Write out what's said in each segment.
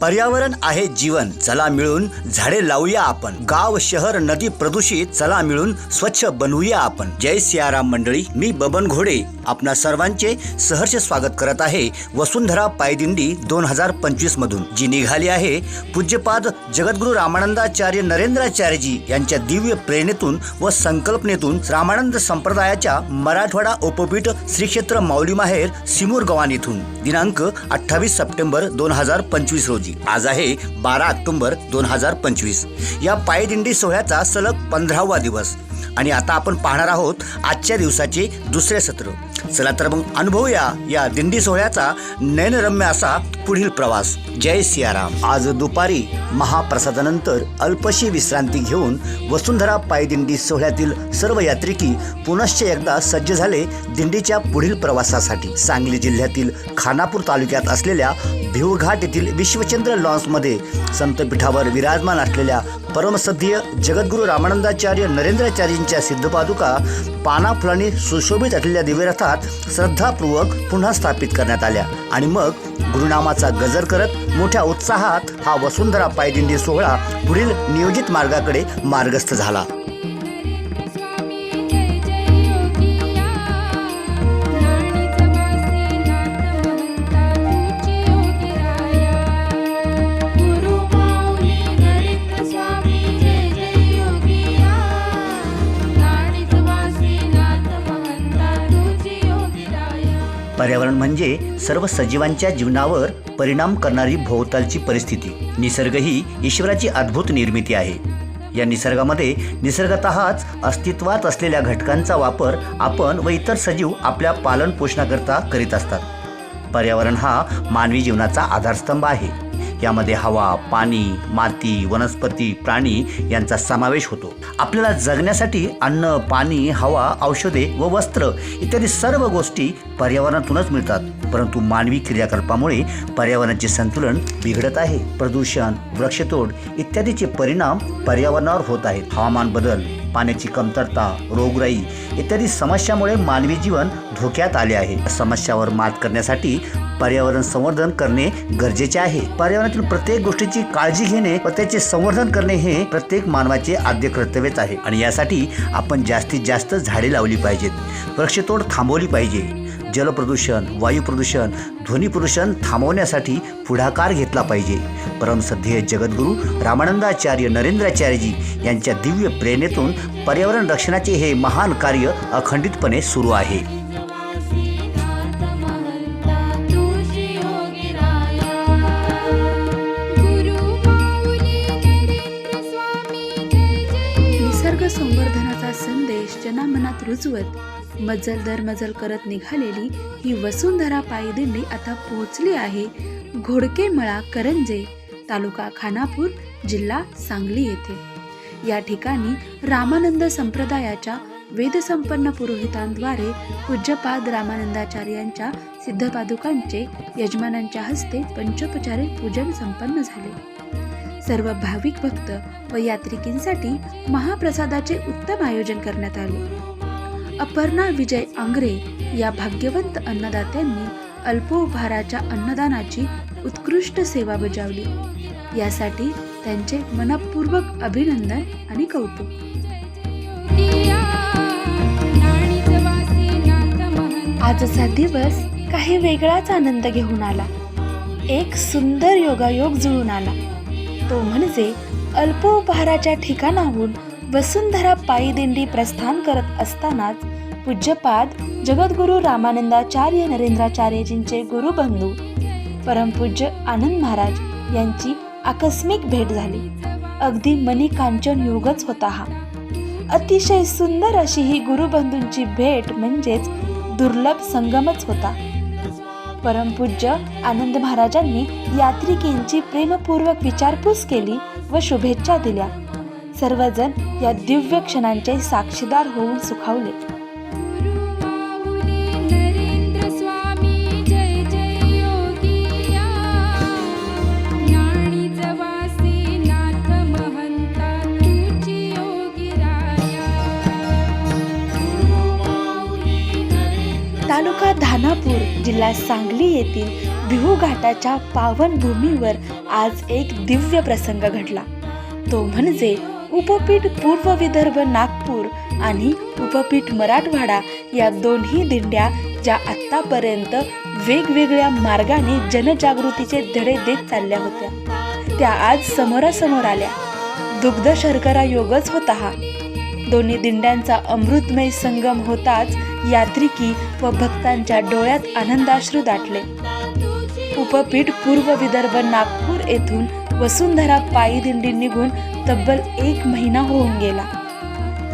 पर्यावरण आहे जीवन. चला मिळून झाडे लावूया आपण. गाव शहर नदी प्रदूषित. चला मिळून स्वच्छ बनवूया आपण. जय सियाराम मंडळी. मी बबन घोडे. आपणा सर्वांचे सहर्ष स्वागत करत आहे वसुंधरा पायदिंडी दोन हजार पंचवीस मधून. जी निघाली आहे पूज्यपाद जगद्गुरु रामानंदाचार्य नरेंद्राचार्यजी यांच्या दिव्य प्रेरणेतून व संकल्पनेतून रामानंद संप्रदायाच्या मराठवाडा उपपीठ श्री क्षेत्र माऊली माहेर सिमूर गवान येथून. दिनांक अठ्ठावीस सप्टेंबर दोन हजार पंचवीस रोजी. आज आहे बारा ऑक्टोबर दोन हजार पंचवीस. या पायदिंडी सोहळ्याचा सलग पंधरावा दिवस. आणि आता आपण पाहणार आहोत आजच्या दिवसाचे दुसरे सत्र. चला तर मग अनुभवूया या दिंडी सोहळ्याचा नयनरम्य असा पुढील प्रवास. जय सियाराम. आज दुपारी महाप्रसादानंतर अल्पशी विश्रांती घेऊन वसुंधरा पायदिंडी सोहळ्यातील सर्व यात्रिकी पुनश्च एकदा सज्ज झाले दिंडीच्या पुढील प्रवासासाठी. सांगली जिल्ह्यातील खानापूर तालुक्यात असलेल्या भिवघाट येथील विश्वचंद्र लॉन्समध्ये संतपीठावर विराजमान असलेल्या परमसद्य जगद्गुरु रामानंदाचार्य नरेंद्राचार्यांच्या सिद्धपादुका पाना फुलांनी सुशोभित असलेल्या दिव्यरथात श्रद्धापूर्वक पुन्हा स्थापित करण्यात आल्या. आणि मग गुरुनामाचा गजर करत मोठ्या उत्साहात हा वसुंधरा पायदिंडी सोहळा पुढील नियोजित मार्गाकडे मार्गस्थ झाला. पर्यावरण म्हणजे सर्व सजीवांच्या जीवनावर परिणाम करणारी भोवतालची परिस्थिती. निसर्ग ही ईश्वराची अद्भुत निर्मिती आहे. या निसर्गामध्ये निसर्गतःच अस्तित्वात असलेल्या घटकांचा वापर आपण व इतर सजीव आपल्या पालन पोषणाकरता करीत असतात. पर्यावरण हा मानवी जीवनाचा आधारस्तंभ आहे. यामध्ये हवा पाणी माती वनस्पती प्राणी यांचा समावेश होतो. आपल्याला जगण्यासाठी अन्न पाणी हवा औषधे व वस्त्र इत्यादी सर्व गोष्टी पर्यावरणातूनच मिळतात. परंतु मानवी क्रियाकल्पामुळे पर्यावरणाचे संतुलन बिघडत आहे. प्रदूषण वृक्षतोड इत्यादीचे परिणाम पर्यावरणावर होत आहेत. हवामान बदल पाण्याची कमतरता रोगराई इत्यादी समस्यामुळे मानवी जीवन धोक्यात आले आहे. समस्यावर मात करण्यासाठी पर्यावरण संवर्धन करणे गरजेचे आहे. पर्यावरणातील प्रत्येक गोष्टीची काळजी घेणे व त्याचे संवर्धन करणे हे प्रत्येक मानवाचे आद्य कर्तव्यच आहे. आणि यासाठी आपण जास्तीत जास्त झाडे लावली पाहिजेत. वृक्षतोड थांबवली पाहिजे. जलप्रदूषण वायू प्रदूषण ध्वनी प्रदूषण थांबवण्यासाठी पुढाकार घेतला पाहिजे. परमसध्येय जगद्गुरू रामानंदाचार्य नरेंद्राचार्यजी यांच्या दिव्य प्रेरणेतून पर्यावरण रक्षणाचे हे महान कार्य अखंडितपणे सुरू आहे. रुजवत. मजल दर मजल करत निघालेली ही वसुंधरा पायदिंडी आता पोहोचली आहे. घोडकेमळा करंजे तालुका खानापूर जिल्हा सांगली येथे. या ठिकाणी रामानंद संप्रदायाच्या वेदसंपन्न पुरोहितांद्वारे पूज्यपाद रामानंदाचार्यांच्या सिद्धपादुकांचे यजमानांच्या हस्ते पंचोपचारे पूजन संपन्न झाले. सर्व भाविक भक्त व यात्रिकींसाठी महाप्रसादाचे उत्तम आयोजन करण्यात आले. अपर्णा विजय आंग्रे या भाग्यवंत अन्नदात्यांनी अल्पोपहाराच्या अन्नदानाची उत्कृष्ट सेवा बजावली. यासाठी त्यांचे मनपूर्वक अभिनंदन आणि कौतुक. आजचा दिवस काही वेगळाच आनंद घेऊन आला. एक सुंदर योगायोग जुळून आला. तो म्हणजे अल्पोपहाराच्या ठिकाणाहून वसुंधरा पायी दिंडी प्रस्थान करत असतानाच पूज्यपाद जगद्गुरू रामानंदाचार्य नरेंद्राचार्यजींचे गुरुबंधू परमपूज्य आनंद महाराज यांची आकस्मिक भेट झाली. अगदी मनी कांचन योगच होता हा. अतिशय सुंदर अशी ही गुरुबंधूंची भेट म्हणजेच दुर्लभ संगमच होता. परमपूज्य आनंद महाराजांनी यात्रिकींची प्रेमपूर्वक विचारपूस केली व शुभेच्छा दिल्या. सर्वजण या दिव्य क्षणांचे साक्षीदार होऊन सुखावले. तालुका धानापूर जिल्हा सांगली येथील बिहू घाटाच्या पावन भूमीवर आज एक दिव्य प्रसंग घडला. तो म्हणजे उपपीठ पूर्व विदर्भ नागपूर आणि उपपीठ मराठवाडा या दोन्ही दिंड्या ज्या आत्तापर्यंत वेगवेगळ्या मार्गाने जनजागृतीचे धडे देत चालल्या होत्या त्या आज समोरासमोर आल्या. दुग्ध शर्करा योगच होता हा. दोन्ही दिंड्यांचा अमृतमय संगम होताच यात्रिकी व भक्तांच्या डोळ्यात आनंदाश्रू दाटले. उपपीठ पूर्व विदर्भ नागपूर येथून वसुंधरा पायी दिंडी निघून तब्बल एक महिना होऊन गेला.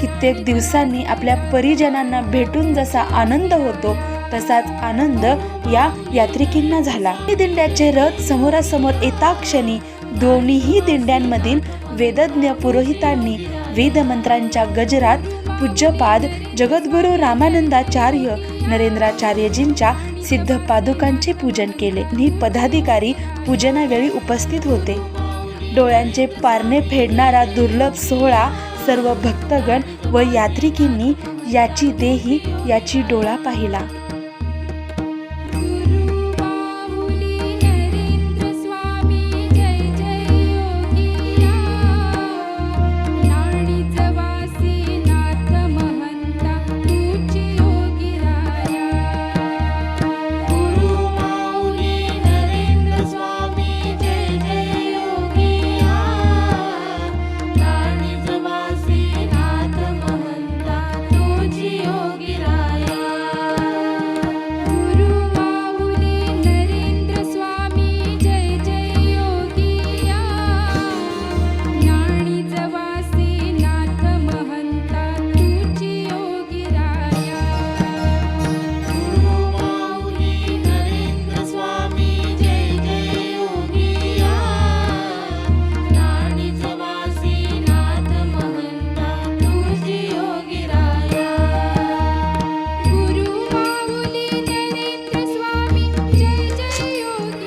कित्येक दिवसांनी आपल्या परिजनांना भेटून जसा आनंद होतो तसाच आनंद या यात्रिकींना झाला. दिंड्याचे रथ समोरासमोर येता क्षणी दोन्हीही दिंड्यांमधील वेदज्ञ पुरोहितांनी वेदमंत्रांच्या गजरात पूज्यपाद जगद्गुरू रामानंदाचार्य नरेंद्राचार्यजींच्या सिद्ध पादुकांचे पूजन केले. ही पदाधिकारी पूजनावेळी उपस्थित होते. डोळ्यांचे पारणे फेडणारा दुर्लभ सोहळा सर्व भक्तगण व यात्रिकींनी याची देही याची डोळा पाहिला.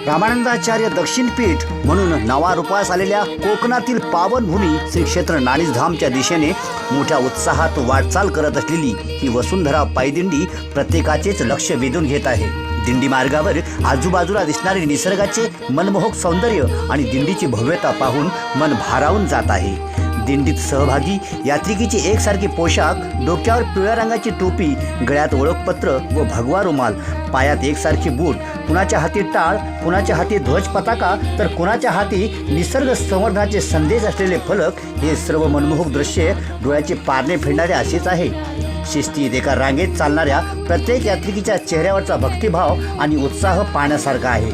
रामानंदाचार्य दक्षिण पीठ म्हणून नावारूपास आलेल्या कोकणातील पावनभूमी श्री क्षेत्र नाणीसधामच्या दिशेने मोठ्या उत्साहात वाटचाल करत असलेली ही वसुंधरा पायदिंडी प्रत्येकाचेच लक्ष वेधून घेत आहे. दिंडी मार्गावर आजूबाजूला दिसणारे निसर्गाचे मनमोहक सौंदर्य आणि दिंडीची भव्यता पाहून मन भारावून जात आहे. दिंडीत सहभागी यात्रिकीची एकसारखे पोशाख डोक्यावर पिवळ्या रंगाची टोपी गळ्यात ओळखपत्र व भगवा रुमाल पायात एकसारखे बूट कुणाच्या हाती टाळ कुणाच्या हाती ध्वज पताका तर कुणाच्या हाती निसर्ग संवर्धनाचे संदेश असलेले फलक हे सर्व मनमोहक दृश्य डोळ्याचे पारणे फेडणारे असेच आहे. शिस्तीत एका रांगेत चालणाऱ्या प्रत्येक यात्रिकीच्या चेहऱ्यावरचा भक्तिभाव आणि उत्साह पाहण्यासारखा आहे.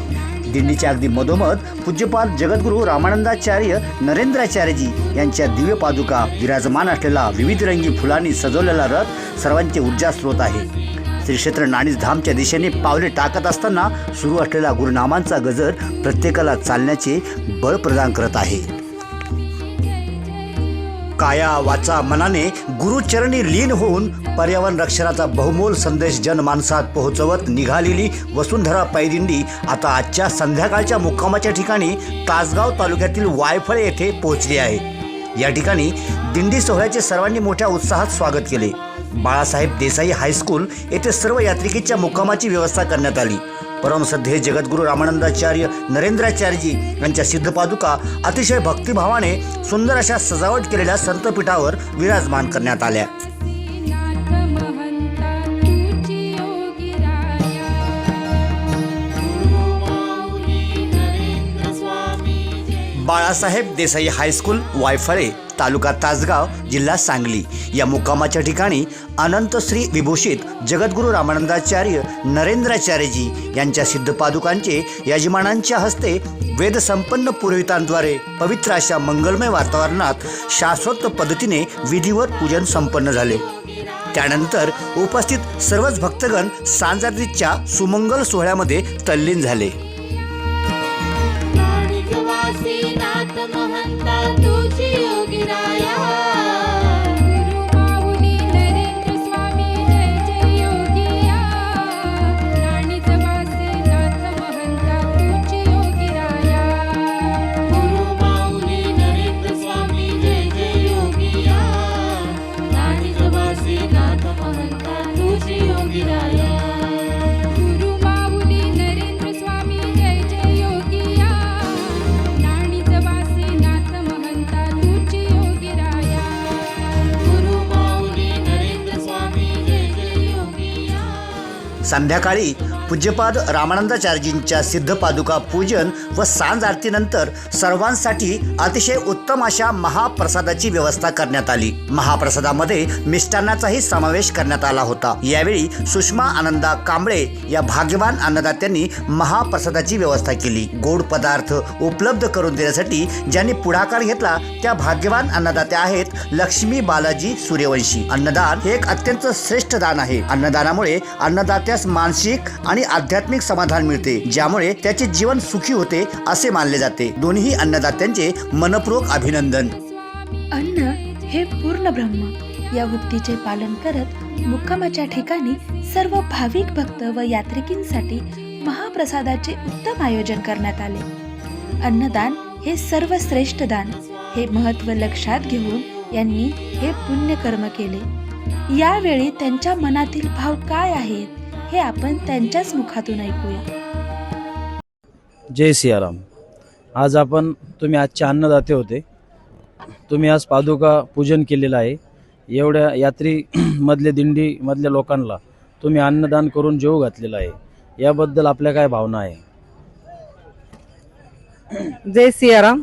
दिंडीच्या अगदी मधोमध पूज्यपाल जगद्गुरू रामानंदाचार्य नरेंद्राचार्यजी यांच्या दिव्य पादुका विराजमान असलेला विविध रंगी फुलांनी सजवलेला रथ सर्वांचे ऊर्जा स्रोत आहे. श्री क्षेत्र धामच्या दिशेने पावले टाकत असताना सुरू असलेला गुरुनामांचा गजर प्रत्येकाला चालण्याचे बळ प्रदान करत आहे. काया वाचा मनाने गुरुचरणी लीन होऊन पर्यावरण रक्षणाचा बहुमोल संदेश जनमानसात पोहोचवत निघालेली वसुंधरा पायदिंडी आता आजच्या संध्याकाळच्या मुक्कामाच्या ठिकाणी तासगाव तालुक्यातील वायफळे येथे पोहोचली आहे. या ठिकाणी दिंडी सोहळ्याचे सर्वांनी मोठ्या उत्साहात स्वागत केले. बाळासाहेब देसाई हायस्कूल येथे सर्व यात्रिकीच्या मुक्कामाची व्यवस्था करण्यात आली. परमसध्ये जगद्गुरू रामानंदाचार्य नरेंद्राचार्यजी यांच्या सिद्धपादुका अतिशय भक्तिभावाने सुंदर अशा सजावट केलेल्या संतपीठावर विराजमान करण्यात आल्या. बाळासाहेब देसाई हायस्कूल वायफळे तालुका तासगाव जिल्हा सांगली. या मुक्कामाच्या ठिकाणी अनंतश्री विभूषित जगद्गुरू रामानंदाचार्य नरेंद्राचार्यजी यांच्या सिद्धपादुकांचे यजमानांच्या हस्ते वेदसंपन्न पुरोहितांद्वारे पवित्र अशा मंगलमय वातावरणात शाश्वत पद्धतीने विधिवत पूजन संपन्न झाले. त्यानंतर उपस्थित सर्वच भक्तगण सांजादीच्या सुमंगल सोहळ्यामध्ये तल्लीन झाले. महंता तुझी योगी संध्याकाळी पूज्यपाद रामानंदाचार्यजींच्या सिद्धपादुका पूजन व सांज आरतीनंतर सर्वांसाठी अतिशय उत्तम अशा महाप्रसादाची व्यवस्था करण्यात आली. महाप्रसादामध्ये मिष्टान्नाचाही समावेश करण्यात आला होता. यावेळी सुषमा आनंदा कांबळे या भाग्यवान अन्नदात्यांनी महाप्रसादाची व्यवस्था केली. गोड पदार्थ उपलब्ध करून देण्यासाठी ज्यांनी पुढाकार घेतला त्या भाग्यवान अन्नदात्या आहेत लक्ष्मी बालाजी सूर्यवंशी. अन्नदान हे एक अत्यंत श्रेष्ठ दान आहे. अन्नदानामुळे अन्नदात्यास मानसिक आणि आध्यात्मिक समाधान मिळते ज्यामुळे त्याचे जीवन सुखी होते असे मानले जाते. दोन्ही अन्नदात्यांचे मनपूर्वक अभिनंदन. अन्न हे पूर्ण ब्रह्म. या उक्तीचे पालन करत मुक्कामाच्या ठिकाणी सर्व भाविक भक्त व यात्रिकींसाठी महाप्रसादाचे उत्तम आयोजन करण्यात आले. अन्नदान हे सर्वश्रेष्ठ दान. हे महत्त्व लक्षात घेऊन यांनी हे पुण्यकर्म केले. यावेळी त्यांच्या मनातील भाव काय आहेत? हे आपण त्यांच्याच मुखातून ऐकूया. जय सियाराम. आज आपण तुम्ही आजचे अन्नदाते होते. तुम्ही आज पादुका पूजन केलेलं आहे. एवढ्या यात्री मधले दिंडी मधल्या लोकांना तुम्ही अन्नदान करून जेव घातलेलं आहे. याबद्दल आपल्या काय भावना आहे? जय सियाराम.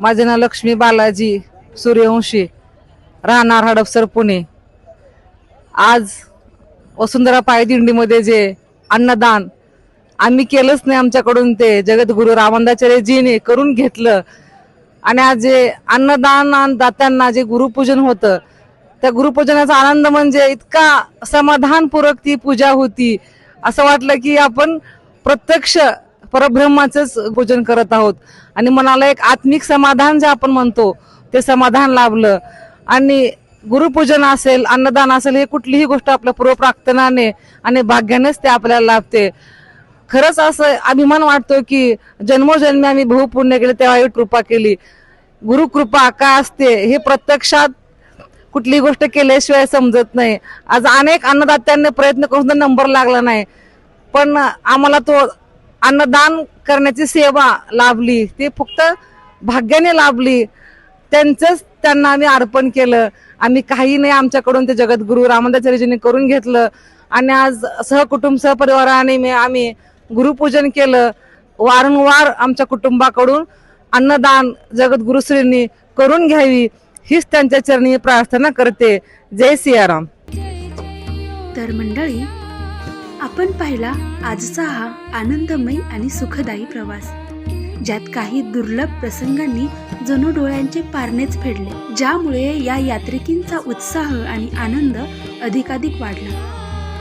माझे नाव लक्ष्मी बालाजी सूर्यवंशी राहणार हडपसर पुणे. आज वसुंधरा पायदिंडीमध्ये जे अन्नदान आम्ही केलंच नाही आमच्याकडून ते जगद्गुरु रामानंदाचार्यजीने करून घेतलं. आणि आज जे अन्नदान दात्यांना जे गुरुपूजन होतं त्या गुरुपूजनाचा आनंद म्हणजे इतका समाधानपूर्वक ती पूजा होती. असं वाटलं की आपण प्रत्यक्ष परब्रह्माचंच पूजन करत आहोत. आणि मनाला एक आत्मिक समाधान जे आपण म्हणतो ते समाधान लाभलं. आणि गुरुपूजन असेल अन्नदान असेल हे कुठलीही गोष्ट आपल्या पूर्वप्रार्थनाने आणि भाग्यानेच ते आपल्याला लाभते. खरंच असं अभिमान वाटतो की जन्मोजन्मी आम्ही बहुपुण्य केले तेव्हा ही कृपा केली. गुरुकृपा काय असते हे प्रत्यक्षात कुठली गोष्ट केल्याशिवाय समजत नाही. आज अनेक अन्नदात्यांनी प्रयत्न करून नंबर लागला नाही. पण आम्हाला तो अन्नदान करण्याची सेवा लाभली. ती फक्त भाग्याने लाभली. त्यांचंच त्यांना आम्ही अर्पण केलं. आम्ही काही नाही आमच्याकडून ते जगद्गुरु रामदाचार्यजींनी करून घेतलं. आणि आज सहकुटुंब सहपरिवाराने मी आम्ही गुरुपूजन केलं. वारंवार आमच्या कुटुंबाकडून अन्नदान जगद्गुरुश्रींनी करून घ्यावी हीच त्यांच्या चरणी प्रार्थना करते. जय सियाराम. तर मंडळी आपण पाहिला आजचा हा आनंदमय आणि सुखदायी प्रवास ज्यात काही दुर्लभ प्रसंगांनी जणू डोळ्यांचे पारणेच फेडले ज्यामुळे या यात्रिकींचा उत्साह आणि आनंद अधिकाधिक वाढला.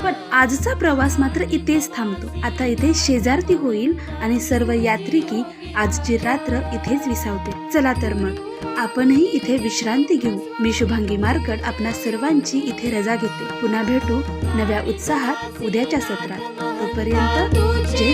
पण आजचा प्रवास मात्र इथेच थांबतो. आता इथे शेजारती होईल आणि सर्व यात्रिकी आजची रात्र इथेच विसावते चला तर मग आपणही इथे विश्रांती घेऊ. मी शुभांगी मार्कड आपणा सर्वांची इथे रजा घेते. पुन्हा भेटू नव्या उत्साहात उद्याच्या सत्रात. तोपर्यंत जय